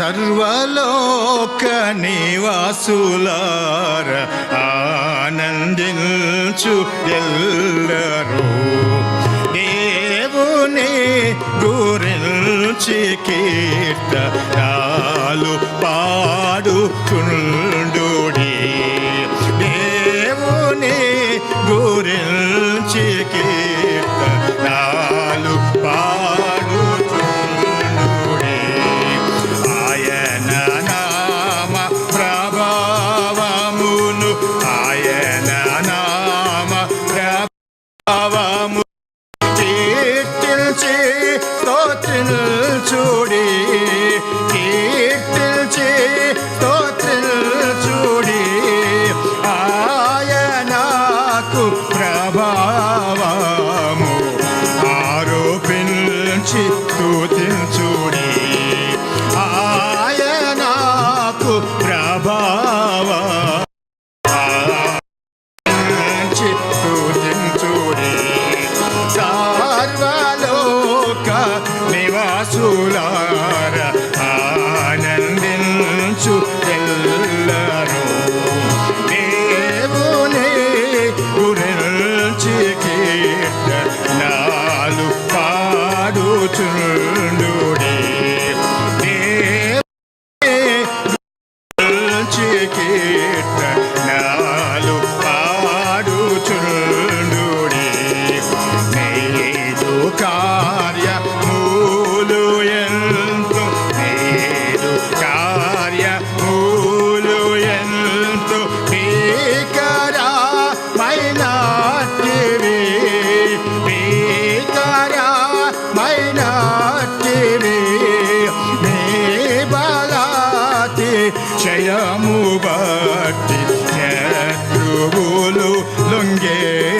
సర్వలోక నివాసులార ఆనందించు ఎల్లరూ. దేవుని గురించి కీర్తనాలు 지 떠지는 줄 Twitter lunge.